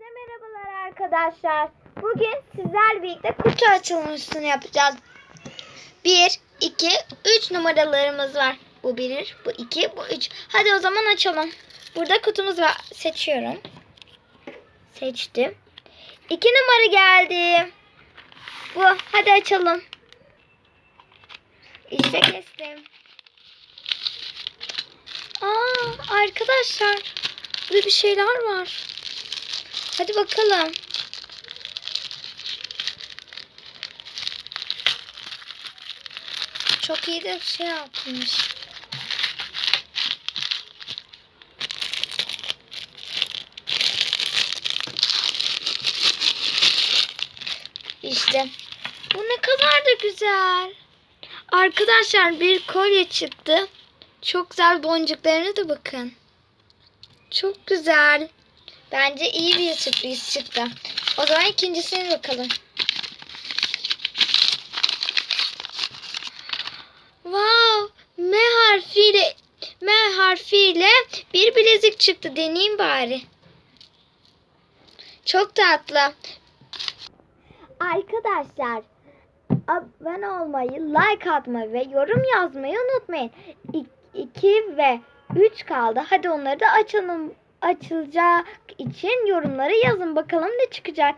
Hepinize merhabalar arkadaşlar. Bugün sizlerle birlikte kutu açılışını yapacağız. 1, 2, 3 numaralarımız var. Bu 1, bu 2, bu 3. Hadi o zaman açalım. Burada kutumuz var. Seçiyorum. Seçtim. 2 numara geldi. Bu. Hadi açalım. İşte kestim. Aa arkadaşlar. Burada bir şeyler var. Hadi bakalım. Çok iyi de şey yapmış. İşte. Bu ne kadar da güzel. Arkadaşlar bir kolye çıktı. Çok güzel boncuklarına da bakın. Çok güzel. Bence iyi bir sürpriz çıktı. O zaman ikincisine bakalım. Wow! M harfiyle M harfiyle bir bilezik çıktı. Deneyeyim bari. Çok tatlı. Arkadaşlar abone olmayı, like atmayı ve yorum yazmayı unutmayın. 2 ve 3 kaldı. Hadi onları da açalım. Açılacak için yorumlara yazın bakalım ne çıkacak.